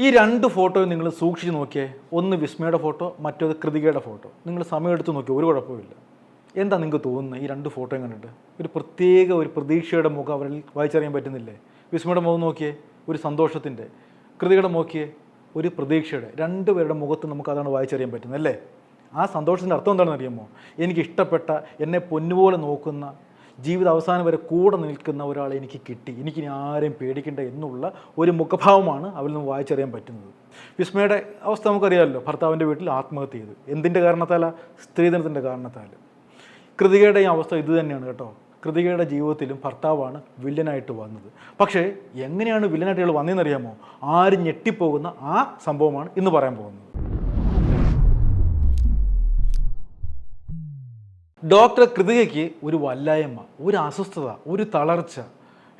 ഈ രണ്ട് ഫോട്ടോയും നിങ്ങൾ സൂക്ഷിച്ച് നോക്കിയേ. ഒന്ന് വിസ്മയുടെ ഫോട്ടോ മറ്റൊരു കൃതികയുടെ ഫോട്ടോ. നിങ്ങൾ സമയം എടുത്ത് നോക്കി ഒരു കുഴപ്പമില്ല എന്താ നിങ്ങൾക്ക് തോന്നുന്നത് ഈ രണ്ട് ഫോട്ടോയും കണ്ടിട്ട്? ഒരു പ്രത്യേക ഒരു പ്രതീക്ഷയുടെ മുഖം അവരിൽ വായിച്ചറിയാൻ പറ്റുന്നില്ലേ? വിസ്മയുടെ മുഖം നോക്കിയേ ഒരു സന്തോഷത്തിന്റെ. കൃതികളെ നോക്കിയേ ഒരു പ്രതീക്ഷയുടെ. രണ്ട് പേരുടെ മുഖത്ത് നമുക്ക് അതാണ് വായിച്ചറിയാൻ പറ്റുന്നത് അല്ലേ? ആ സന്തോഷത്തിന്റെ അർത്ഥം എന്താണെന്ന് അറിയുമോ? എനിക്ക് ഇഷ്ടപ്പെട്ട എന്നെ പൊന്നുപോലെ നോക്കുന്ന ജീവിത അവസാനം വരെ കൂടെ നിൽക്കുന്ന ഒരാളെ എനിക്ക് കിട്ടി. എനിക്കിനി ആരെയും പേടിക്കേണ്ട എന്നുള്ള ഒരു മുഖഭാവമാണ് അവരിൽ നിന്ന് വായിച്ചറിയാൻ പറ്റുന്നത്. വിസ്മയുടെ അവസ്ഥ നമുക്കറിയാമല്ലോ. ഭർത്താവിന്റെ വീട്ടിൽ ആത്മഹത്യ ചെയ്തു. എന്തിന്റെ കാരണത്താല? സ്ത്രീധനത്തിന്റെ കാരണത്താൽ കൃതികയുടെ ഈ അവസ്ഥ ഇത് തന്നെയാണ് കേട്ടോ. കൃതികയുടെ ജീവിതത്തിലും ഭർത്താവാണ് വില്ലനായിട്ട് വന്നത്. പക്ഷേ എങ്ങനെയാണ് വില്ലനായിട്ട് ഇയാൾ വന്നതെന്നറിയാമോ? ആരും ഞെട്ടിപ്പോകുന്ന ആ സംഭവമാണ് ഇന്ന് പറയാൻ പോകുന്നത്. ഡോക്ടർ കൃതികയ്ക്ക് ഒരു വല്ലായ്മ ഒരു അസ്വസ്ഥത ഒരു തളർച്ച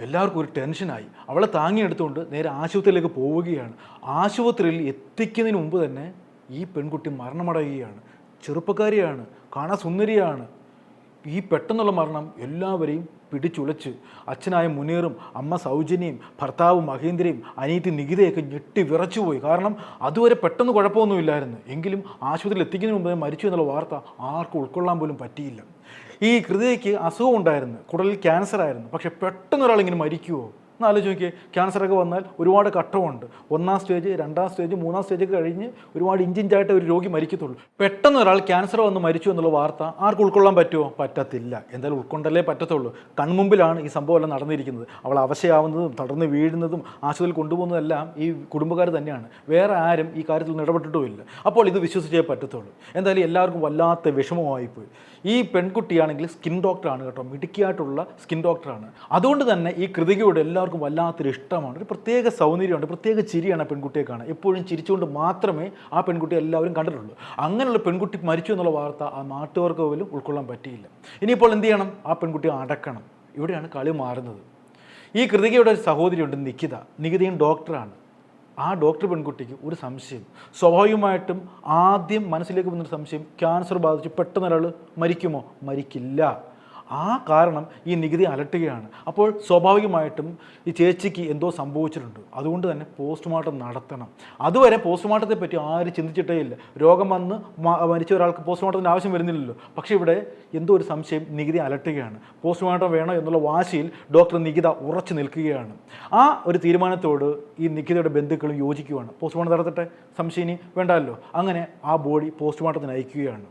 എല്ലാവർക്കും ഒരു ടെൻഷനായി. അവളെ താങ്ങിയെടുത്തുകൊണ്ട് നേരെ ആശുപത്രിയിലേക്ക് പോവുകയാണ്. ആശുപത്രിയിൽ എത്തിക്കുന്നതിന് മുമ്പ് തന്നെ ഈ പെൺകുട്ടി മരണമടയുകയാണ്. ചെറുപ്പക്കാരിയാണ് കാണാൻ സുന്ദരിയാണ്. ഈ പെട്ടെന്നുള്ള മരണം എല്ലാവരെയും പിടിച്ചുലച്ച് അച്ഛനായ മുനീറും അമ്മ സൗജന്യയും ഭർത്താവ് മഹേന്ദ്രയും അനിയത്തി നികിതയൊക്കെ ഞെട്ടി വിറച്ചുപോയി. കാരണം അതുവരെ പെട്ടെന്ന് കുഴപ്പമൊന്നുമില്ലായിരുന്നു. എങ്കിലും ആശുപത്രിയിൽ എത്തിക്കുന്നതിന് മുമ്പ് മരിച്ചു എന്നുള്ള വാർത്ത ആർക്കും ഉൾക്കൊള്ളാൻ പോലും പറ്റിയില്ല. ഈ കൃതിയ്ക്ക് അസുഖം ഉണ്ടായിരുന്നു. കുടലിൽ ക്യാൻസർ ആയിരുന്നു. പക്ഷെ പെട്ടെന്നൊരാളിങ്ങനെ മരിക്കുമോ ഒന്ന് ആലോചിച്ച് നോക്കിയേ ക്യാൻസറൊക്കെ വന്നാൽ ഒരുപാട് ഘട്ടമുണ്ട് ഒന്നാം സ്റ്റേജ് രണ്ടാം സ്റ്റേജ് മൂന്നാം സ്റ്റേജ് കഴിഞ്ഞ് ഒരുപാട് ഇഞ്ചിഞ്ചായിട്ട് ഒരു രോഗി മരിക്കത്തുള്ളൂ. പെട്ടെന്ന് ഒരാൾ ക്യാൻസർ വന്ന് മരിച്ചു എന്നുള്ള വാർത്ത ആർക്ക് ഉൾക്കൊള്ളാൻ പറ്റുമോ? പറ്റത്തില്ല. എന്തായാലും ഉൾക്കൊണ്ടല്ലേ പറ്റത്തുള്ളൂ. കൺമുമ്പിലാണ് ഈ സംഭവം എല്ലാം നടന്നിരിക്കുന്നത്. അവൾ അവശയാവുന്നതും തടർന്ന് വീഴുന്നതും ആശുപത്രിയിൽ കൊണ്ടുപോകുന്നതെല്ലാം ഈ കുടുംബക്കാർ തന്നെയാണ്. വേറെ ആരും ഈ കാര്യത്തിൽ ഇടപെട്ടിട്ടുമില്ല. അപ്പോൾ ഇത് വിശ്വസിച്ചേ പറ്റത്തുള്ളൂ. എന്തായാലും എല്ലാവർക്കും വല്ലാത്ത വിഷമമായിപ്പോയി. ഈ പെൺകുട്ടിയാണെങ്കിൽ സ്കിൻ ഡോക്ടറാണ് കേട്ടോ. മിടുക്കിയായിട്ടുള്ള സ്കിൻ ഡോക്ടറാണ്. അതുകൊണ്ട് തന്നെ ഈ കൃതികയോട് എല്ലാവർക്കും വല്ലാത്തൊരു ഇഷ്ടമാണ്. ഒരു പ്രത്യേക സൗന്ദര്യമുണ്ട് പ്രത്യേക ചിരിയാണ് ആ പെൺകുട്ടിയെ കാണാൻ. എപ്പോഴും ചിരിച്ചുകൊണ്ട് മാത്രമേ ആ പെൺകുട്ടി എല്ലാവരും കണ്ടിട്ടുള്ളൂ. അങ്ങനെയുള്ള പെൺകുട്ടി മരിച്ചു എന്നുള്ള വാർത്ത ആ നാട്ടുകാർക്ക് പോലും ഉൾക്കൊള്ളാൻ പറ്റിയില്ല. ഇനിയിപ്പോൾ എന്ത് ചെയ്യണം? ആ പെൺകുട്ടി അടക്കണം. ഇവിടെയാണ് കളി മാറുന്നത്. ഈ കൃതികയുടെ ഒരു സഹോദരിയുണ്ട് നിഖിത. നിഖിതയും ഡോക്ടറാണ്. ആ ഡോക്ടർ പെൺകുട്ടിക്ക് ഒരു സംശയം. സ്വാഭാവികമായിട്ടും ആദ്യം മനസ്സിലേക്ക് വന്നൊരു സംശയം ക്യാൻസർ ബാധിച്ച് പെട്ടെന്ന് ഒരാൾ മരിക്കുമോ? മരിക്കില്ല. ആ കാരണം ഈ നികുതി അലട്ടുകയാണ്. അപ്പോൾ സ്വാഭാവികമായിട്ടും ഈ ചേച്ചിക്ക് എന്തോ സംഭവിച്ചിട്ടുണ്ട്. അതുകൊണ്ട് തന്നെ പോസ്റ്റ്മോർട്ടം നടത്തണം. അതുവരെ പോസ്റ്റ്മോർട്ടത്തെ പറ്റി ആരും ചിന്തിച്ചിട്ടേ ഇല്ല. രോഗം വന്ന് മരിച്ച ഒരാൾക്ക് പോസ്റ്റ്മോർട്ടത്തിന്റെ ആവശ്യം വരുന്നില്ലല്ലോ. പക്ഷേ ഇവിടെ എന്തോ ഒരു സംശയം നികുതി അലട്ടുകയാണ്. പോസ്റ്റ്മോർട്ടം വേണോ എന്നുള്ള വാശിയിൽ ഡോക്ടർ നികിത ഉറച്ചു നിൽക്കുകയാണ്. ആ ഒരു തീരുമാനത്തോട് ഈ നികിതയുടെ ബന്ധുക്കളും യോജിക്കുകയാണ് പോസ്റ്റ്മോർട്ടം നടത്തട്ടെ? സംശയം ഇനി വേണ്ടല്ലോ. അങ്ങനെ ആ ബോഡി പോസ്റ്റ്മോർട്ടത്തിന് അയക്കുകയാണ്.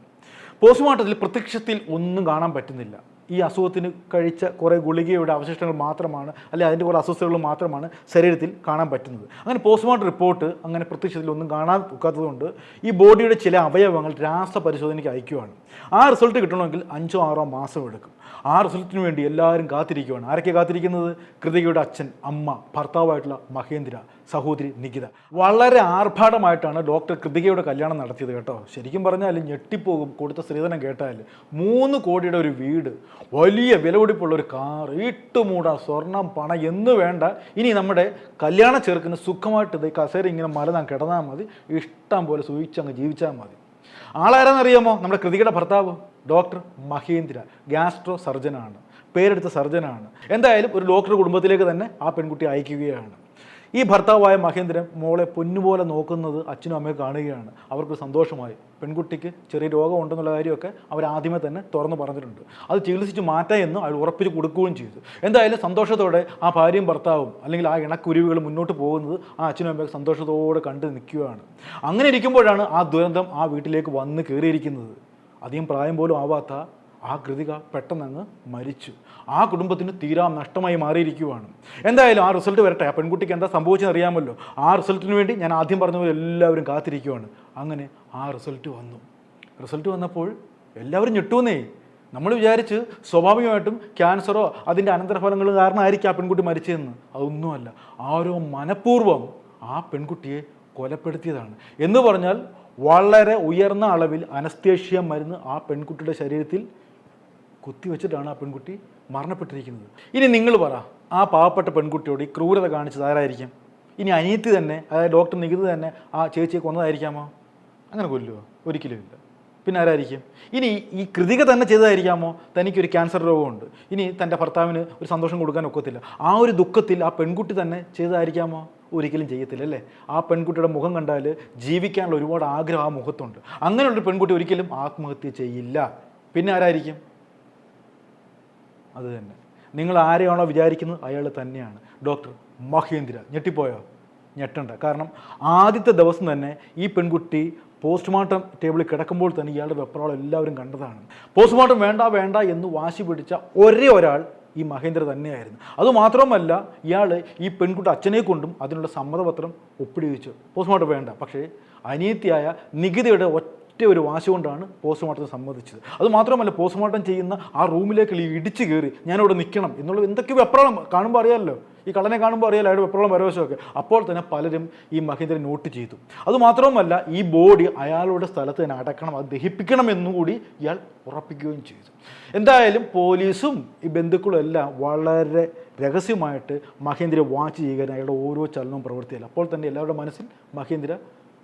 പോസ്റ്റ്മോർട്ടത്തിൽ പ്രത്യക്ഷത്തിൽ ഒന്നും കാണാൻ പറ്റുന്നില്ല. ഈ അസുഖത്തിന് കഴിച്ച കുറേ ഗുളികയുടെ അവശിഷ്ടങ്ങൾ മാത്രമാണ് അല്ലെങ്കിൽ അതിന്റെ കുറേ അസ്വസ്ഥതകൾ മാത്രമാണ് ശരീരത്തിൽ കാണാൻ പറ്റുന്നത്. അങ്ങനെ പോസ്റ്റ്മോർട്ടം റിപ്പോർട്ട് അങ്ങനെ പ്രത്യക്ഷത്തിൽ ഒന്നും കാണാൻ ഒക്കാത്തതുകൊണ്ട് ഈ ബോഡിയുടെ ചില അവയവങ്ങൾ രാസപരിശോധനയ്ക്ക് അയക്കുകയാണ് ആ റിസൾട്ട് കിട്ടണമെങ്കിൽ അഞ്ചോ ആറോ മാസം എടുക്കും. ആ റിസൾട്ടിന് വേണ്ടി എല്ലാവരും കാത്തിരിക്കുകയാണ് ആരൊക്കെ കാത്തിരിക്കുന്നത്? കൃതികയുടെ അച്ഛൻ അമ്മ ഭർത്താവായിട്ടുള്ള മഹേന്ദ്ര സഹോദരി നികിത. വളരെ ആർഭാടമായിട്ടാണ് ഡോക്ടർ കൃതികയുടെ കല്യാണം നടത്തിയത് കേട്ടോ. ശരിക്കും പറഞ്ഞാൽ ഞെട്ടിപ്പോകും കൊടുത്ത സ്ത്രീധനം കേട്ടാൽ മൂന്ന് കോടിയുടെ ഒരു വീട് വലിയ വിലപിടിപ്പുള്ള ഒരു കാർ ഇട്ടുമൂട സ്വർണം പണം എന്ന് വേണ്ട. ഇനി നമ്മുടെ കല്യാണ ചെറുക്കിന് സുഖമായിട്ട് ഇത് കസേര ഇങ്ങനെ മലനാൻ കിടന്നാൽ മതി. ഇഷ്ടം പോലെ സൂചിച്ചങ്ങ് ജീവിച്ചാൽ മതി. ആളാരാന്നറിയാമോ? നമ്മുടെ കൃതികയുടെ ഭർത്താവ് ഡോക്ടർ മഹേന്ദ്ര ഗ്യാസ്ട്രോ സർജനാണ്. പേരെടുത്ത സർജനാണ്. എന്തായാലും ഒരു ഡോക്ടർ കുടുംബത്തിലേക്ക് തന്നെ ആ പെൺകുട്ടി അയക്കുകയാണ്. ഈ ഭർത്താവായ മഹേന്ദ്രൻ മോളെ പൊന്നുപോലെ നോക്കുന്നത് അച്ഛനും അമ്മയും കാണുകയാണ്. അവർക്ക് സന്തോഷമായി. പെൺകുട്ടിക്ക് ചെറിയ രോഗമുണ്ടെന്നുള്ള കാര്യമൊക്കെ അവർ ആദ്യമേ തന്നെ തുറന്നു പറഞ്ഞിട്ടുണ്ട്. അത് ചികിത്സിച്ച് മാറ്റാം എന്ന് അയാൾ ഉറപ്പിച്ച് കൊടുക്കുകയും ചെയ്തു. എന്തായാലും സന്തോഷത്തോടെ ആ ഭാര്യയും ഭർത്താവും അല്ലെങ്കിൽ ആ ഇണക്കുരുവികൾ മുന്നോട്ട് പോകുന്നത് ആ അച്ഛനും അമ്മയൊക്കെ സന്തോഷത്തോടെ കണ്ട് നിൽക്കുകയാണ്. അങ്ങനെ ഇരിക്കുമ്പോഴാണ് ആ ദുരന്തം ആ വീട്ടിലേക്ക് വന്ന് കയറിയിരിക്കുന്നത്. അധികം പ്രായം പോലും ആവാത്ത ആ കൃതിക പെട്ടെന്നങ്ങ് മരിച്ചു. ആ കുടുംബത്തിന് തീരാ നഷ്ടമായി മാറിയിരിക്കുവാണ്. എന്തായാലും ആ റിസൾട്ട് വരട്ടെ. ആ പെൺകുട്ടിക്ക് എന്താ സംഭവിച്ചെന്ന് അറിയാമല്ലോ. ആ റിസൾട്ടിന് വേണ്ടി ഞാൻ ആദ്യം പറഞ്ഞ പോലെ എല്ലാവരും കാത്തിരിക്കുവാണ്. അങ്ങനെ ആ റിസൾട്ട് വന്നു. റിസൾട്ട് വന്നപ്പോൾ എല്ലാവരും ഞെട്ടുവന്നേ. നമ്മൾ വിചാരിച്ച് സ്വാഭാവികമായിട്ടും ക്യാൻസറോ അതിന്റെ അനന്തരഫലങ്ങൾ കാരണമായിരിക്കും ആ പെൺകുട്ടി മരിച്ചതെന്ന്. അതൊന്നുമല്ല. ആരോ മനഃപൂർവം ആ പെൺകുട്ടിയെ കൊലപ്പെടുത്തിയതാണ്. എന്ന് പറഞ്ഞാൽ വളരെ ഉയർന്ന അളവിൽ അനസ്തേഷ്യ മരുന്ന് ആ പെൺകുട്ടിയുടെ ശരീരത്തിൽ കുത്തിവെച്ചിട്ടാണ് ആ പെൺകുട്ടി മരണപ്പെട്ടിരിക്കുന്നത്. ഇനി നിങ്ങൾ പറ ആ പാവപ്പെട്ട പെൺകുട്ടിയോട് ഈ ക്രൂരത കാണിച്ചത് ആരായിരിക്കും? ഇനി അനിയത്തി തന്നെ അതായത് ഡോക്ടർ നികിത് തന്നെ ആ ചേച്ചിയെ കൊന്നതായിരിക്കാമോ? അങ്ങനെ കൊല്ലുമോ ഒരിക്കലും ഇല്ല. പിന്നെ ആരായിരിക്കും? ഇനി ഈ കൃതിക തന്നെ ചെയ്തതായിരിക്കാമോ? തനിക്കൊരു ക്യാൻസർ രോഗമുണ്ട്. ഇനി തന്റെ ഭർത്താവിന് ഒരു സന്തോഷം കൊടുക്കാൻ ഒക്കത്തില്ല. ആ ഒരു ദുഃഖത്തിൽ ആ പെൺകുട്ടി തന്നെ ചെയ്തതായിരിക്കാമോ? ഒരിക്കലും ചെയ്യത്തില്ല അല്ലേ? ആ പെൺകുട്ടിയുടെ മുഖം കണ്ടാൽ ജീവിക്കാനുള്ള ഒരുപാട് ആഗ്രഹം ആ മുഖത്തുണ്ട്. അങ്ങനെയുള്ളൊരു പെൺകുട്ടി ഒരിക്കലും ആത്മഹത്യ ചെയ്യില്ല. പിന്നെ ആരായിരിക്കും? അത് തന്നെ. നിങ്ങൾ ആരെയാണോ വിചാരിക്കുന്നത്? അയാൾ തന്നെയാണ്. ഡോക്ടർ മഹേന്ദ്ര ഞെട്ടിപ്പോയോ? ഞെട്ടണ്ട. കാരണം ആദ്യത്തെ ദിവസം തന്നെ ഈ പെൺകുട്ടി പോസ്റ്റ്മോർട്ടം ടേബിളിൽ കിടക്കുമ്പോൾ തന്നെ ഇയാളുടെ വെപ്രാളം എല്ലാവരും കണ്ടതാണ്. പോസ്റ്റ്മോർട്ടം വേണ്ട വേണ്ട എന്ന് വാശി പിടിച്ച ഒരേ ഒരാൾ ഈ മഹേന്ദ്ര തന്നെയായിരുന്നു. അതുമാത്രമല്ല ഇയാൾ ഈ പെൺകുട്ടി അച്ഛനെ കൊണ്ടും അതിനുള്ള സമ്മതപത്രം ഒപ്പിടിവിച്ചു. പോസ്റ്റ്മോർട്ടം വേണ്ട. പക്ഷേ അനിയത്തിയായ നികിതയുടെ ഒറ്റ ഒരു വാശി കൊണ്ടാണ് പോസ്റ്റ്മോർട്ടം സമ്മതിച്ചത്. അത് മാത്രമല്ല പോസ്റ്റ്മോർട്ടം ചെയ്യുന്ന ആ റൂമിലേക്ക് ഇടിച്ചു കയറി ഞാനിവിടെ നിൽക്കണം എന്നുള്ള എന്തൊക്കെയോ വെപ്രാളം കാണുമ്പോൾ അറിയാമല്ലോ ഈ കള്ളനെ കാണുമ്പോൾ അറിയാലോ അയാളുടെ വെപ്രാളം പരവശമൊക്കെ. അപ്പോൾ തന്നെ പലരും ഈ മഹേന്ദ്രൻ നോട്ട് ചെയ്തു. അതുമാത്രവുമല്ല ഈ ബോഡി അയാളുടെ സ്ഥലത്ത് തന്നെ അടക്കണം അത് ദഹിപ്പിക്കണം എന്നുകൂടി ഇയാൾ ഉറപ്പിക്കുകയും ചെയ്തു. എന്തായാലും പോലീസും ഈ ബന്ധുക്കളും എല്ലാം വളരെ രഹസ്യമായിട്ട് മഹേന്ദ്രയെ വാച്ച് ചെയ്യുക അയാളുടെ ഓരോ ചലനവും പ്രവർത്തിയല്ല അപ്പോൾ തന്നെ എല്ലാവരുടെ മനസ്സിൽ മഹേന്ദ്ര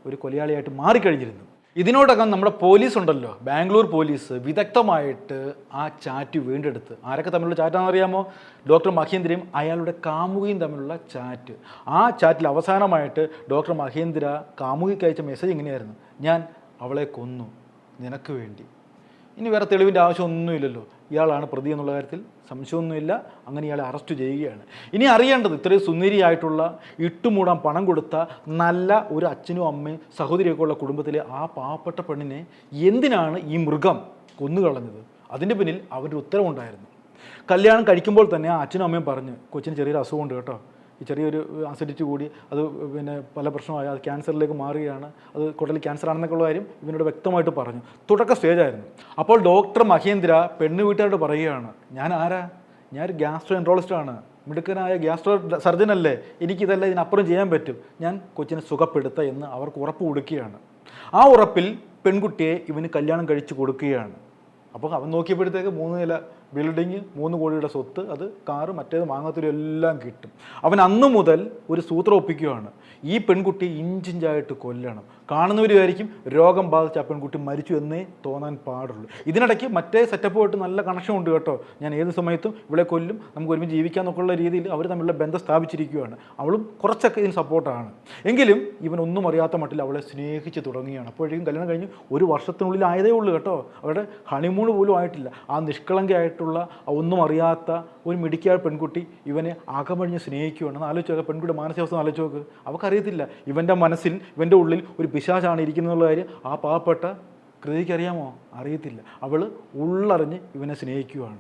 ഒരു കൊലയാളിയായിട്ട് മാറിക്കഴിഞ്ഞിരുന്നു. ഇതിനോടകം നമ്മുടെ പോലീസ് ഉണ്ടല്ലോ. ബാംഗ്ലൂർ പോലീസ് വിദഗ്ധമായിട്ട് ആ ചാറ്റ് വീണ്ടെടുത്ത്. ആരൊക്കെ തമ്മിലുള്ള ചാറ്റാണെന്ന് അറിയാമോ? ഡോക്ടർ മഹേന്ദ്രയും അയാളുടെ കാമുകിയും തമ്മിലുള്ള ചാറ്റ് ആ ചാറ്റിൽ അവസാനമായിട്ട് ഡോക്ടർ മഹേന്ദ്ര കാമുകിക്ക് അയച്ച മെസ്സേജ് ഇങ്ങനെയായിരുന്നു. ഞാൻ അവളെ കൊന്നു. നിനക്ക് വേണ്ടി. ഇനി വേറെ തെളിവിന്റെ ആവശ്യമൊന്നുമില്ലല്ലോ ഇയാളാണ് പ്രതി എന്നുള്ള കാര്യത്തിൽ സംശയമൊന്നുമില്ല. അങ്ങനെ ഇയാളെ അറസ്റ്റ് ചെയ്യുകയാണ്. ഇനി അറിയേണ്ടത് ഇത്രയും സുന്ദരിയായിട്ടുള്ള ഇട്ടുമൂടാൻ പണം കൊടുത്ത നല്ല ഒരു അച്ഛനും അമ്മയും സഹോദരിയൊക്കെ ഉള്ള കുടുംബത്തിലെ ആ പാവപ്പെട്ട പെണ്ണിനെ എന്തിനാണ് ഈ മൃഗം കൊന്നുകളഞ്ഞത്? അതിന്റെ പിന്നിൽ അവരുടെ ഉത്തരവുണ്ടായിരുന്നു. കല്യാണം കഴിക്കുമ്പോൾ തന്നെ ആ അച്ഛനും അമ്മയും പറഞ്ഞ് കൊച്ചിന് ചെറിയൊരു അസുഖമുണ്ട് കേട്ടോ. ചെറിയൊരു അസിഡിറ്റി കൂടി അത് പിന്നെ പല പ്രശ്നമായി അത് ക്യാൻസറിലേക്ക് മാറുകയാണ്. അത് കുടലിൽ ക്യാൻസർ ആണെന്നൊക്കെയുള്ള കാര്യം ഇവനോട് വ്യക്തമായിട്ട് പറഞ്ഞു. തുടക്ക സ്റ്റേജായിരുന്നു അപ്പോൾ ഡോക്ടർ മഹേന്ദ്ര പെണ്ണ് വീട്ടുകാരോട് പറയുകയാണ് ഞാൻ ആരാ? ഞാൻ ഒരു ഗ്യാസ്ട്രോ എൻട്രോളിസ്റ്റാണ് മിടുക്കനായ ഗ്യാസ്ട്രോ സർജൻ അല്ലേ? എനിക്കിതെല്ലാം ഇതിനപ്പുറം ചെയ്യാൻ പറ്റും. ഞാൻ കൊച്ചിനെ സുഖപ്പെടുത്ത എന്ന് അവർക്ക് ഉറപ്പ് കൊടുക്കുകയാണ്. ആ ഉറപ്പിൽ പെൺകുട്ടിയെ ഇവന് കല്യാണം കഴിച്ചു കൊടുക്കുകയാണ്. അപ്പോൾ അവൻ നോക്കിയപ്പോഴത്തേക്ക് മൂന്ന് നില ബിൽഡിങ് മൂന്ന് കോടിയുടെ സ്വത്ത് അത് കാറ് മറ്റേത് മാങ്ങാത്തിലും എല്ലാം കിട്ടും. അവൻ അന്ന് മുതൽ ഒരു സൂത്രം ഒപ്പിക്കുകയാണ്. ഈ പെൺകുട്ടി ഇഞ്ചിഞ്ചായിട്ട് കൊല്ലണം. കാണുന്നവർ വിചാരിക്കും രോഗം ബാധിച്ച ആ പെൺകുട്ടി മരിച്ചു എന്നേ തോന്നാൻ പാടുള്ളൂ. ഇതിനിടയ്ക്ക് മറ്റേ സെറ്റപ്പുമായിട്ട് നല്ല കണക്ഷൻ ഉണ്ട് കേട്ടോ. ഞാൻ ഏത് സമയത്തും ഇവിടെ കൊല്ലും നമുക്ക് ഒരുമിച്ച് ജീവിക്കാൻ നോക്കുള്ള രീതിയിൽ അവർ തമ്മിലുള്ള ബന്ധം സ്ഥാപിച്ചിരിക്കുകയാണ്. അവളും കുറച്ചൊക്കെ ഇതിന് സപ്പോർട്ടാണ് എങ്കിലും ഇവൻ ഒന്നും അറിയാത്ത മട്ടിൽ അവളെ സ്നേഹിച്ച് തുടങ്ങുകയാണ്. അപ്പോഴേക്കും കല്യാണം കഴിഞ്ഞ് ഒരു വർഷത്തിനുള്ളിൽ ആയതേ ഉള്ളൂ കേട്ടോ. അവരുടെ ഹണിമൂൺ പോലും ആയിട്ടില്ല. ആ നിഷ്കളങ്കയായിട്ടുള്ള ആ ഒന്നും അറിയാത്ത ഒരു മിടുക്കിയായ പെൺകുട്ടി ഇവനെ ആകമഴിഞ്ഞ് സ്നേഹിക്കുകയാണ് ഒന്ന് ആലോചിച്ച് നോക്കുക പെൺകുട്ടി മാനസികാവസ്ഥ ആലോചിച്ച് നോക്ക്. അവർക്കറിയത്തില്ല ഇവന്റെ മനസ്സിൽ ഇവന്റെ ഉള്ളിൽ ഒരു പിശാചാണ് ഇരിക്കുന്നുള്ള കാര്യം ആ പാവപ്പെട്ട കൃതിക്ക് അറിയാമോ? അറിയത്തില്ല. അവൾ ഉള്ളറിഞ്ഞ് ഇവനെ സ്നേഹിക്കുകയാണ്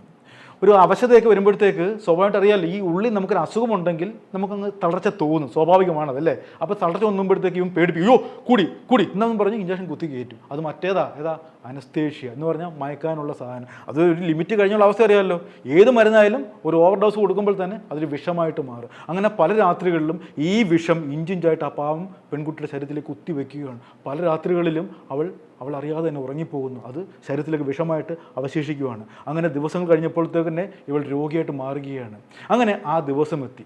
ഒരു അവശതയൊക്കെ വരുമ്പോഴത്തേക്ക് സ്വാഭാവികമായിട്ട് അറിയാമല്ലോ ഈ ഉള്ളിൽ നമുക്കൊരു അസുഖമുണ്ടെങ്കിൽ നമുക്കങ്ങ് തളർച്ച തോന്നും സ്വാഭാവികമാണത് അല്ലേ? അപ്പോൾ തളർച്ച വന്നുമ്പോഴത്തേക്ക് ഇവൻ പേടിപ്പിക്കും അയ്യോ കൂടി കൂടി. എന്നൊന്നും പറഞ്ഞ് ഇഞ്ചക്ഷൻ കുത്തി കയറ്റും. അത് മറ്റേതാ? ഏതാ? അനസ്തേഷ്യ എന്ന് പറഞ്ഞാൽ മയക്കാനുള്ള സാധനം. അത് ഒരു ലിമിറ്റ് കഴിഞ്ഞുള്ള അവസ്ഥ അറിയാമല്ലോ ഏത് മരുന്നായാലും ഒരു ഓവർ ഡോസ് കൊടുക്കുമ്പോൾ തന്നെ അതൊരു വിഷമായിട്ട് മാറും. അങ്ങനെ പല രാത്രികളിലും ഈ വിഷം ഇഞ്ചിഞ്ചായിട്ട് ആ പാവം പെൺകുട്ടിയുടെ ശരീരത്തിലേക്ക് കുത്തി വെക്കുകയാണ്. പല രാത്രികളിലും അവൾ അവൾ അറിയാതെ തന്നെ ഉറങ്ങിപ്പോകുന്നു. അത് ശരീരത്തിലേക്ക് വിഷമായിട്ട് അവശേഷിക്കുകയാണ്. അങ്ങനെ ദിവസങ്ങൾ കഴിഞ്ഞപ്പോഴത്തേക്ക് തന്നെ ഇവൾ രോഗിയായിട്ട് മാറുകയാണ്. അങ്ങനെ ആ ദിവസം എത്തി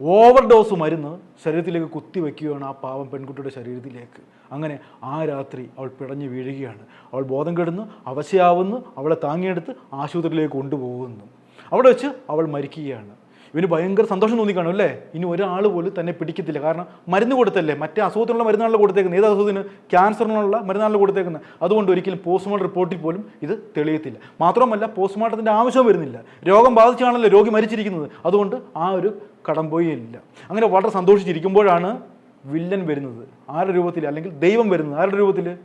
ഓവർ ഡോസ് മരുന്ന് ശരീരത്തിലേക്ക് കുത്തിവെക്കുകയാണ് ആ പാവം പെൺകുട്ടിയുടെ ശരീരത്തിലേക്ക്. അങ്ങനെ ആ രാത്രി അവൾ പിടഞ്ഞു വീഴുകയാണ്. അവൾ ബോധം കെടുന്നു അവശയാവുന്നു അവളെ താങ്ങിയെടുത്ത് ആശുപത്രിയിലേക്ക് കൊണ്ടുപോകുന്നു. അവിടെ വെച്ച് അവൾ മരിക്കുകയാണ്. ഇവന് ഭയങ്കര സന്തോഷം തോന്നിക്കാണും അല്ലേ? ഇനി ഒരാൾ പോലും തന്നെ പിടിക്കത്തില്ല. കാരണം മരുന്ന് കൊടുത്തല്ലേ? മറ്റേ അസുഖത്തിനുള്ള മരുന്നാണല്ലോ കൊടുത്തേക്കുന്നത്. ഏത് അസുഖത്തിന്? ക്യാൻസറിനുള്ള മരുന്നാണല്ലോ കൊടുത്തേക്കുന്നത്. അതുകൊണ്ട് ഒരിക്കലും പോസ്റ്റ്മോർട്ടം റിപ്പോർട്ടിൽ പോലും ഇത് തെളിയത്തില്ല. മാത്രമല്ല പോസ്റ്റ്മോർട്ടത്തിന്റെ ആവശ്യം വരുന്നില്ല. രോഗം ബാധിച്ചാണല്ലോ രോഗി മരിച്ചിരിക്കുന്നത്. അതുകൊണ്ട് ആ ഒരു കടമ്പോയില്ല അങ്ങനെ വളരെ സന്തോഷിച്ചിരിക്കുമ്പോഴാണ് വില്ലൻ വരുന്നത്. ആരുടെ രൂപത്തിൽ അല്ലെങ്കിൽ ദൈവം വരുന്നത്. ആരുടെ രൂപത്തിൽ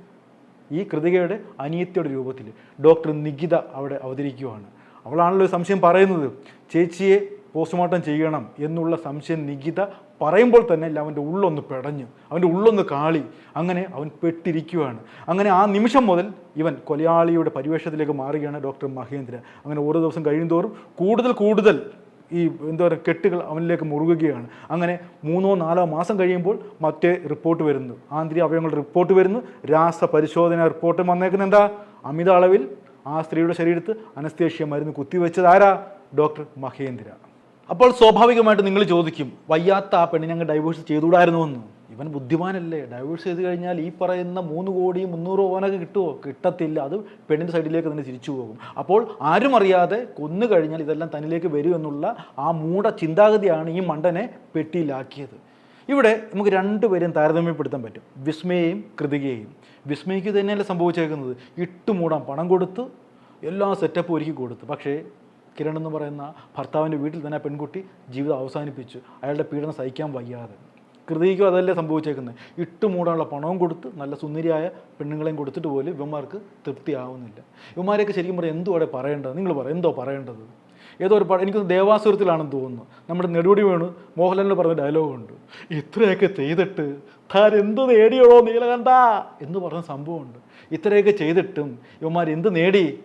ഈ കൃതികയുടെ അനിയത്തിയുടെ രൂപത്തിൽ ഡോക്ടർ നികിത അവിടെ അവതരിക്കുകയാണ് അവളാണല്ലോ സംശയം പറയുന്നത്. ചേച്ചിയെ പോസ്റ്റ്മോർട്ടം ചെയ്യണം എന്നുള്ള സംശയം നികിത പറയുമ്പോൾ തന്നെ അല്ല അവന്റെ ഉള്ളൊന്ന് പെടഞ്ഞു. അവന്റെ ഉള്ളൊന്ന് കാളി. അങ്ങനെ അവൻ പെട്ടിരിക്കുകയാണ് അങ്ങനെ ആ നിമിഷം മുതൽ ഇവൻ കൊലയാളിയുടെ പരിവേഷത്തിലേക്ക് മാറുകയാണ് ഡോക്ടർ മഹേന്ദ്ര. അങ്ങനെ ഓരോ ദിവസം കഴിയുന്തോറും കൂടുതൽ കൂടുതൽ ഈ എന്താ പറയുക കെട്ടുകൾ അവനിലേക്ക് മുറുകുകയാണ്. അങ്ങനെ മൂന്നോ നാലോ മാസം കഴിയുമ്പോൾ മറ്റേ റിപ്പോർട്ട് വരുന്നു. ആന്തരിക അവയവങ്ങളുടെ റിപ്പോർട്ട് വരുന്നു. രാസപരിശോധന റിപ്പോർട്ട് വന്നേക്കുന്നത് എന്താ? അമിത അളവിൽ ആ സ്ത്രീയുടെ ശരീരത്ത് അനസ്തേഷ്യ മരുന്ന് കുത്തിവെച്ചത് ആരാ? ഡോക്ടർ മഹേന്ദ്ര. അപ്പോൾ സ്വാഭാവികമായിട്ട് നിങ്ങൾ ചോദിക്കും വയ്യാത്ത ആ പെണ്ണിനെ അങ്ങ് ഡൈവേഴ്സ് ചെയ്തുകൂടായിരുന്നു എന്ന് ഇവൻ ബുദ്ധിമാനല്ലേ ഡൈവേഴ്സ് ചെയ്ത് കഴിഞ്ഞാൽ ഈ പറയുന്ന മൂന്ന് കോടി മുന്നൂറ് പവനൊക്കെ കിട്ടുമോ കിട്ടത്തില്ല അത് പെണ്ണിന്റെ സൈഡിലേക്ക് തന്നെ തിരിച്ചു പോകും. അപ്പോൾ ആരും അറിയാതെ കൊന്നു കഴിഞ്ഞാൽ ഇതെല്ലാം തന്നിലേക്ക് വരും എന്നുള്ള ആ മൂട ചിന്താഗതിയാണ് ഈ മണ്ടനെ പെട്ടിയിലാക്കിയത്. ഇവിടെ നമുക്ക് രണ്ടുപേരെയും താരതമ്യപ്പെടുത്താൻ പറ്റും. വിസ്മയെയും കൃതികയെയും വിസ്മയ്ക്ക് തന്നെയല്ല സംഭവിച്ചേക്കുന്നത്? ഇട്ടുമൂടാൻ പണം കൊടുത്ത് എല്ലാ സെറ്റപ്പും ഒരുക്കി കൊടുത്തു. പക്ഷേ കിരൺ എന്ന് പറയുന്ന ഭർത്താവിന്റെ വീട്ടിൽ തന്നെ പെൺകുട്ടി ജീവിതം അവസാനിപ്പിച്ചു. അയാളുടെ പീഡനം സഹിക്കാൻ വയ്യാതെ. കൃതിക്കും അതല്ലേ സംഭവിച്ചേക്കുന്നത് ഇട്ടുമൂടാനുള്ള പണവും കൊടുത്ത് നല്ല സുന്ദരിയായ പെണ്ണുങ്ങളെയും കൊടുത്തിട്ട് പോലും ഇവന്മാർക്ക് തൃപ്തിയാവുന്നില്ല. ഇവന്മാരെയൊക്കെ ശരിക്കും എന്തോ അവിടെ പറയേണ്ടത്? നിങ്ങൾ പറ എന്തോ പറയേണ്ടത്? ഏതോ ഒരു പടം എനിക്ക് ദേവാസുരത്തിലാണെന്ന് തോന്നുന്നു. നമ്മുടെ നെടുപടി വേണു മോഹൻലാലിന് പറഞ്ഞ ഡയലോഗുണ്ട് ഇത്രയൊക്കെ ചെയ്തിട്ട് താൻ എന്ത് നേടിയോളോ നീലകണ്ഠ? എന്ന് പറഞ്ഞ സംഭവമുണ്ട്. ഇത്രയൊക്കെ ചെയ്തിട്ടും ഇവന്മാർ എന്ത് നേടി?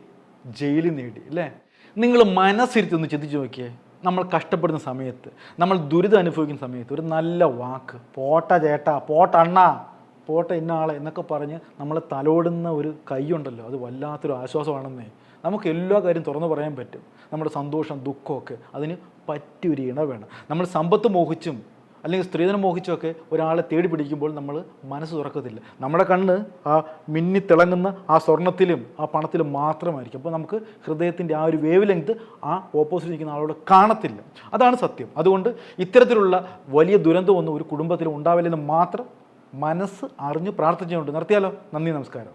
ജയിലിൽ നേടി അല്ലേ? നിങ്ങൾ മനസ്സിരുത്തി ഒന്ന് ചിന്തിച്ച് നോക്കിയേ. നമ്മൾ കഷ്ടപ്പെടുന്ന സമയത്ത് നമ്മൾ ദുരിതം അനുഭവിക്കുന്ന സമയത്ത് ഒരു നല്ല വാക്ക് പോട്ട ചേട്ടാ പോട്ടണ്ണ പോട്ട ഇന്നാളെ എന്നൊക്കെ പറഞ്ഞ് നമ്മളെ തലോടുന്ന ഒരു കൈയുണ്ടല്ലോ. അത് വല്ലാത്തൊരു ആശ്വാസമാണെന്നേ. നമുക്ക് എല്ലാ കാര്യം തുറന്നു പറയാൻ പറ്റും. നമ്മുടെ സന്തോഷം ദുഃഖമൊക്കെ അതിന് പറ്റിയൊരു ഇണ വേണം. നമ്മൾ സമ്പത്ത് മോഹിച്ചും അല്ലെങ്കിൽ സ്ത്രീധനം മോഹിച്ചൊക്കെ ഒരാളെ തേടി പിടിക്കുമ്പോൾ നമ്മൾ മനസ്സ് തുറക്കത്തില്ല. നമ്മുടെ കണ്ണ് ആ മിന്നി തിളങ്ങുന്ന ആ സ്വർണത്തിലും ആ പണത്തിലും മാത്രമായിരിക്കും. അപ്പോൾ നമുക്ക് ഹൃദയത്തിന്റെ ആ ഒരു വേവ് ലെങ്ത് ആ ഓപ്പോസിറ്റ് നിൽക്കുന്ന ആളോട് കാണത്തില്ല. അതാണ് സത്യം. അതുകൊണ്ട് ഇത്തരത്തിലുള്ള വലിയ ദുരന്തമൊന്നും ഒരു കുടുംബത്തിൽ ഉണ്ടാവില്ലെന്ന് മാത്രം മനസ്സ് അറിഞ്ഞ് പ്രാർത്ഥിച്ചുകൊണ്ട് നിർത്തിയാലോ? നന്ദി നമസ്കാരം.